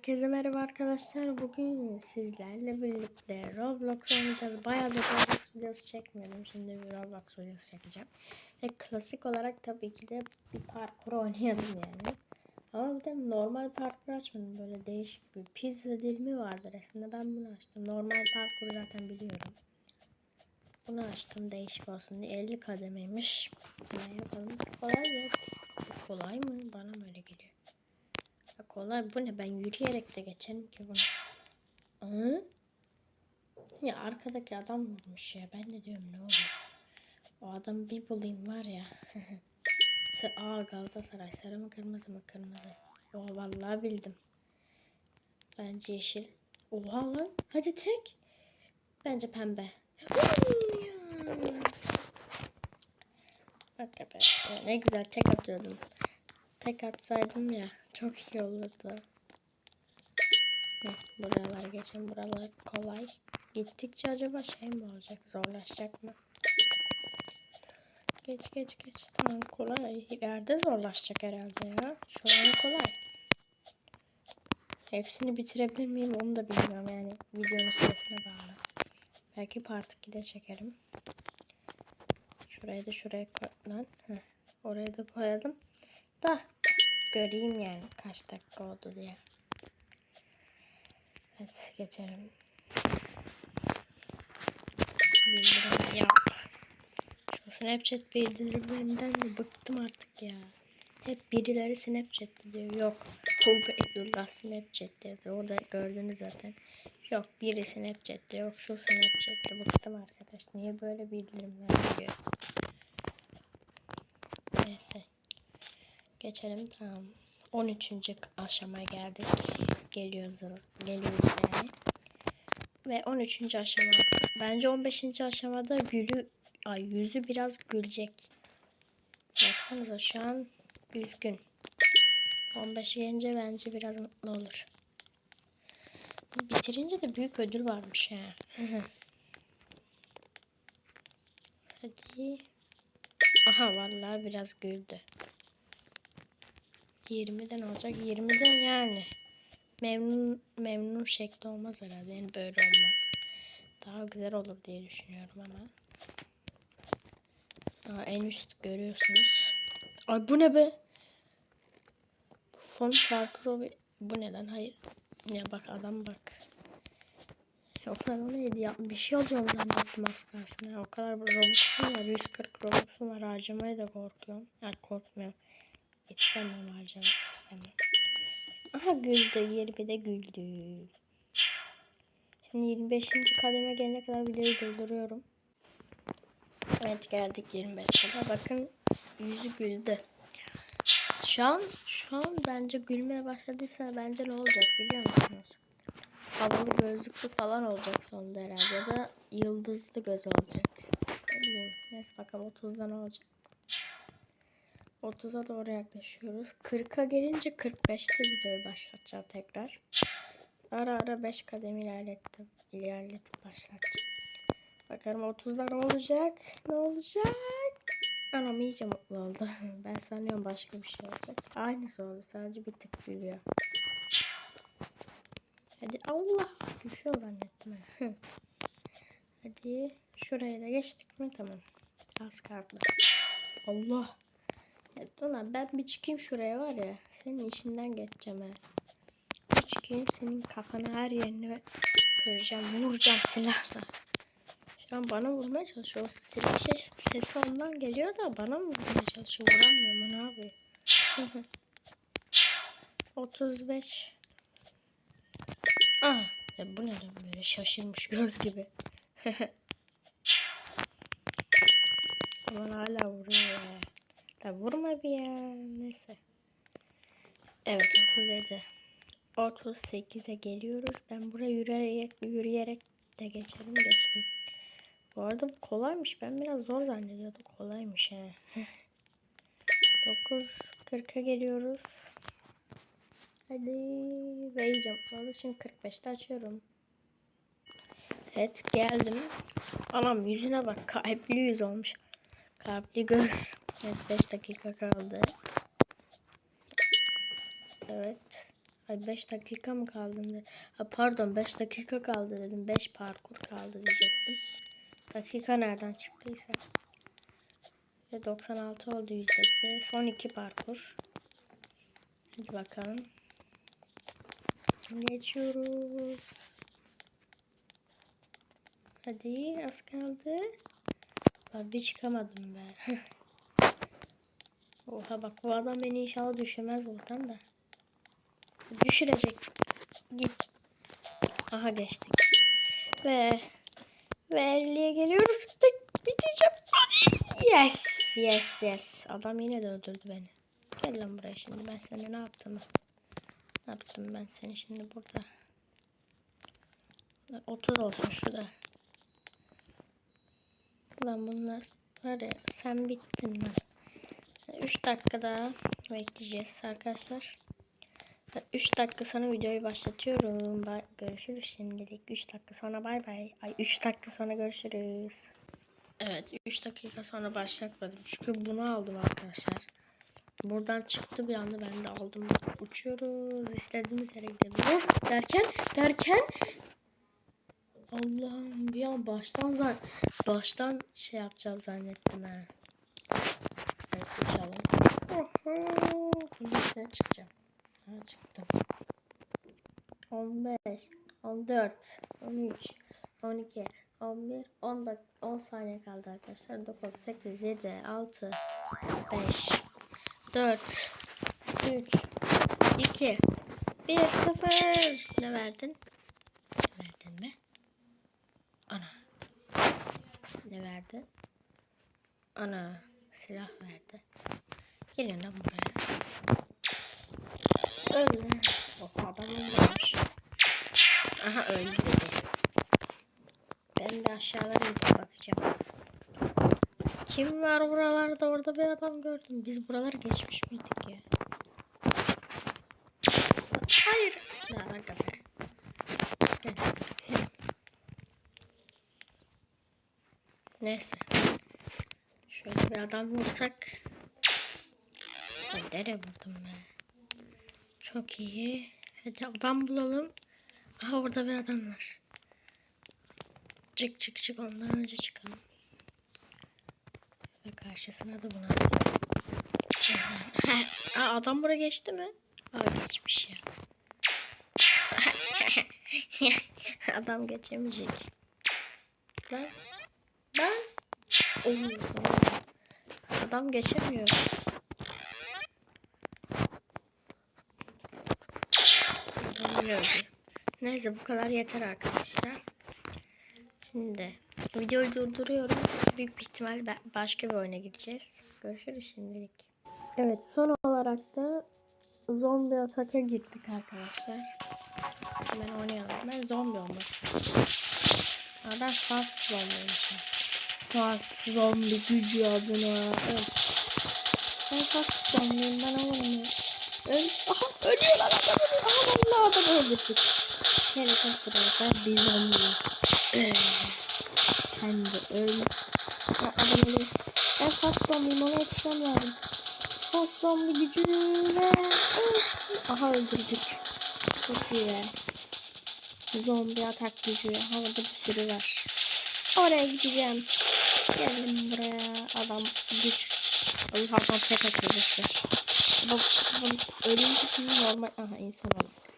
Herkese merhaba arkadaşlar. Bugün sizlerle birlikte Roblox oynayacağız. Bayağı da Roblox videosu çekmedim. Şimdi bir Roblox videosu çekeceğim. Ve klasik olarak tabii ki de bir parkur oynayalım yani. Ama bir de normal parkur açmadım. Böyle değişik bir pizza dilimi vardır aslında. Ben bunu açtım. Normal parkuru zaten biliyorum. Bunu açtım değişik olsun diye. 50 kademeymiş. Ne yapalım? Kolay yok. Kolay mı? Bana mı öyle geliyor? Kolay bu ne ben yürüyerek de geçerim ki bunu. Hı? Ya arkadaki adam vurmuş ya ben de diyorum ne oluyor. O adam bir bulayım var ya. Aa Galatasaray sarı mı kırmızı mı kırmızı. Oha vallahi bildim. Bence yeşil. Oha lan hadi tek. Bence pembe. Bak be. Ne güzel tek atıyordum. Tek atsaydım ya çok iyi olurdu. Buralar geçen buralar kolay. Gittikçe acaba şey mi olacak zorlaşacak mı? Geç geç geç. Tamam kolay. İleride zorlaşacak herhalde ya. Şu an kolay. Hepsini bitirebilir miyim onu da bilmiyorum yani videonun süresine bağlı. Belki part 2'de çekerim. Şurayı da şuraya koy lan. Heh, Oraya da koyalım. Da göreyim yani kaç dakika oldu diye. Evet geçelim. Bildirim yap. Şu Snapchat bildirimlerinden de bıktım artık ya. Hep birileri Snapchat diyor. Yok. Tövbe Eylül'da Snapchat yazıyor. Orada gördünüz zaten. Yok biri Snapchat diyor. Yok şu Snapchat diyor. Bıktım arkadaş. Niye böyle bildirimler geliyor? Neyse. Geçelim tamam. 13. aşamaya geldik. Geliyoruz. Geliyoruz yani. Ve 13. aşama. Bence 15. aşamada gülü ay yüzü biraz gülecek. Baksanıza şu an üzgün. 15 gelince bence biraz mutlu olur. Bitirince de büyük ödül varmış ha. Hadi. Aha vallahi biraz güldü. 20'den olacak. 20'den yani. Memnun memnun şekli olmaz herhalde. Yani böyle olmaz. Daha güzel olur diye düşünüyorum ama. Aa, en üst görüyorsunuz. Ay bu ne be? Fon parkuru bu neden? Hayır. Ya bak adam bak. O kadar o neydi ya? Bir şey alıyorum zannettim az. O kadar Robux'um var. 140 Robux'um var. Harcamaya da korkuyorum. Yani korkmuyorum. İstemiyorum harcamak istemiyorum. Aha güldü. 20'de güldü. Şimdi 25. kademe gelene kadar videoyu dolduruyorum. Evet geldik 25'e. Bakın yüzü güldü. Şu an şu an bence gülmeye başladıysa bence ne olacak biliyor musunuz? Havalı gözlüklü falan olacak sonunda herhalde ya da yıldızlı göz olacak. Ne bileyim. Neyse bakalım 30'da ne olacak. 30'a doğru yaklaşıyoruz. 40'a gelince 45'te videoyu başlatacağım tekrar. Ara ara 5 kadem ilerlettim. İlerletip başlatacağım. Bakalım 30'da ne olacak? Ne olacak? Anam iyice mutlu oldu. Ben sanıyorum başka bir şey olacak. Aynısı oldu. Sadece bir tık gülüyor. Hadi Allah. Düşüyor zannettim. ha. Hadi. Şuraya da geçtik mi? Tamam. Az kaldı. Allah. Evet, ulan ben bir çıkayım şuraya var ya. Senin işinden geçeceğim ha. Bir çıkayım senin kafanı her yerini kıracağım. Vuracağım silahla. Şu an bana vurmaya çalışıyor. O silah ses, sesi ondan geliyor da bana mı vurmaya çalışıyor? Vuramıyor mu? Ne yapıyor? 35 Ah, ya bu ne lan böyle şaşırmış göz gibi. Aman hala vuruyor ya. Da vurma bir ya. Neyse. Evet 37. 38'e geliyoruz. Ben buraya yürüyerek yürüyerek de geçerim geçtim. Bu arada bu kolaymış. Ben biraz zor zannediyordum. Kolaymış he. 9 40'a geliyoruz. Hadi ve iyice mutlu. Şimdi 45'te açıyorum. Evet geldim. Anam yüzüne bak. Kalpli yüz olmuş. Kalpli göz. Evet 5 dakika kaldı. Evet. Ay 5 dakika mı kaldı? dedim. Ha, pardon 5 dakika kaldı dedim. 5 parkur kaldı diyecektim. Dakika nereden çıktıysa. Ve 96 oldu yüzdesi. Son iki parkur. Hadi bakalım. Geçiyoruz. Hadi az kaldı. Lan bir çıkamadım be. Oha bak bu adam beni inşallah düşürmez buradan da. Düşürecek. Git. Aha geçtik. Ve ve 50'ye geliyoruz. Biteceğim. Yes. Yes yes. Adam yine de öldürdü beni. Gel lan buraya şimdi. Ben sana ne yaptım? Ne yaptım ben seni şimdi burada? Otur olsun şurada. Lan bunlar var ya sen bittin lan. 3 dakika daha bekleyeceğiz arkadaşlar. 3 dakika sonra videoyu başlatıyorum. Bye. Görüşürüz şimdilik. 3 dakika sonra bay bay. Ay 3 dakika sonra görüşürüz. Evet 3 dakika sonra başlatmadım. Çünkü bunu aldım arkadaşlar. Buradan çıktı bir anda ben de aldım. Uçuyoruz. İstediğimiz yere gidebiliyoruz. Derken derken Allah'ım bir an baştan zan baştan şey yapacağım zannettim ha. Uçalım. Oho. Üstüne çıkacağım. Ha çıktım. 15, 14, 13, 12, 11, 10 dak 10 saniye kaldı arkadaşlar. 9, 8, 7, 6, 5, 4, 3, 2, 1, 0. Ne verdin? Ne verdin mi? Ana. Ne verdi? Ana. Silah verdi. Gelin lan buraya. Öldü. Oh adam ölmüş. Aha öldü dedi. Ben de aşağılara inip bakacağım. Kim var buralarda? Orada bir adam gördüm. Biz buraları geçmiş miydik ya? Hayır. Ne alaka be? Neyse. Şöyle bir adam vursak. Nereye vurdum be? Çok iyi. Hadi adam bulalım. Aha orada bir adam var. Çık çık çık ondan önce çıkalım. Ve karşısına da bunu Aa, adam buraya geçti mi? Aa geçmiş ya. adam geçemeyecek. Ben Oo, adam geçemiyor. Adam. Neyse bu kadar yeter arkadaşlar. Şimdi videoyu durduruyorum. Büyük bir ihtimal başka bir oyuna gideceğiz. Görüşürüz şimdilik. Evet son olarak da zombi ataka gittik arkadaşlar. Hemen oynayalım. Ben zombi olmak istiyorum. Aa, ben fast zombiymişim. Fast zombi gücü adına. Evet. Ben fast zombiyim ben olamıyorum. Öl Aha ölüyorlar adam ölüyor. Aha vallahi adam öldürdük. Evet arkadaşlar bir zombi. Öl. Sen de öl. Ya adam ölüyor. Ben fast zombiyim ona yetişmem. Fast zombi gücü ve öl. Aha öldürdük. Çok iyi. Zombi atak gücü. Havada bir sürü var. Oraya gideceğim. Geldim buraya. Adam güç. Ay adam tek atıyor. Bak, bak ölünce şimdi normal. Aha insan olarak.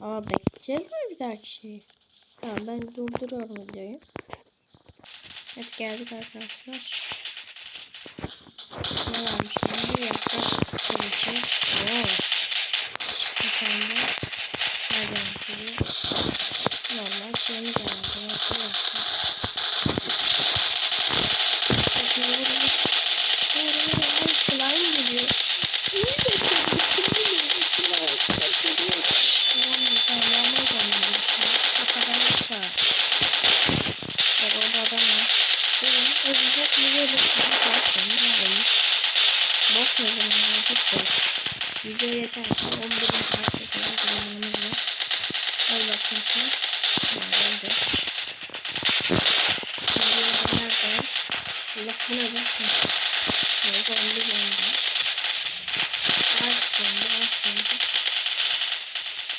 Ama bekleyeceğiz mi bir dahaki şeyi? Tamam ben durduruyorum videoyu. Evet geldik arkadaşlar. Ne varmış şimdi? Yaklaş. Şöyle. Oo. Boş mu zaman çok boş. Video yeter. 11 parça kadar zamanımız var. Al bakayım sen. Nerede? Video nerede? Allah bu ne bakın. Nerede 11 bende. Az sonra az sonra.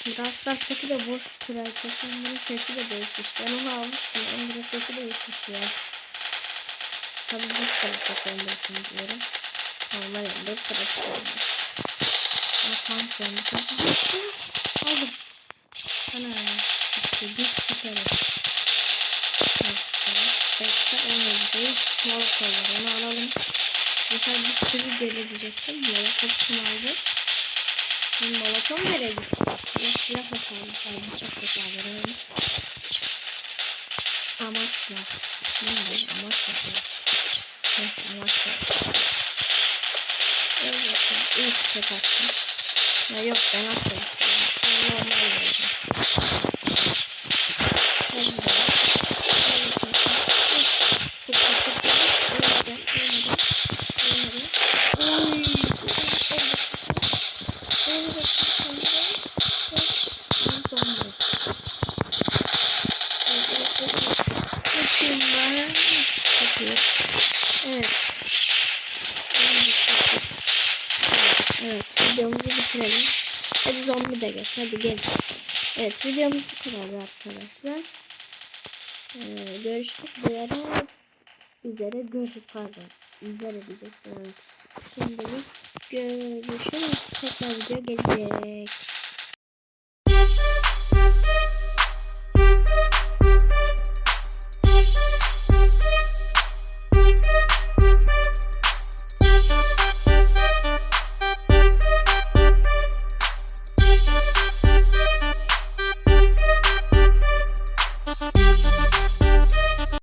Brawl Stars'taki de boss kraliçesinin sesi de değişmiş. Ben onu almıştım. Onun sesi değişmiş ya. Tabii boss kraliçesi olduğu için diyorum. Normal elde kraliçesi olmuş. Aa tam sonunda. Aldım. Ana. İşte bir süperiz. Bekle olmadı. Molotov var. Onu alalım. Mesela bir sürü geri diyecektim. Molotov kim aldı? Benim molotov nereye gitti? Ya silah hasarlı. Bıçak hasarlı. öyle. Amaç ne? Bilmiyorum. Amaç ne? Neyse amaç ne? Evet. İlk tek attım. Ya yok ben atmadım. Ben normal vereceğim. Hadi bakalım. Evet, videomuzu bitirelim. Hadi zombi de geç, hadi gel. Evet, videomuz bu kadar arkadaşlar. Ee, görüşmek üzere. Üzere görüş pardon. Üzere diyecektim. Şimdilik görüşürüz. Tekrar video gelecek.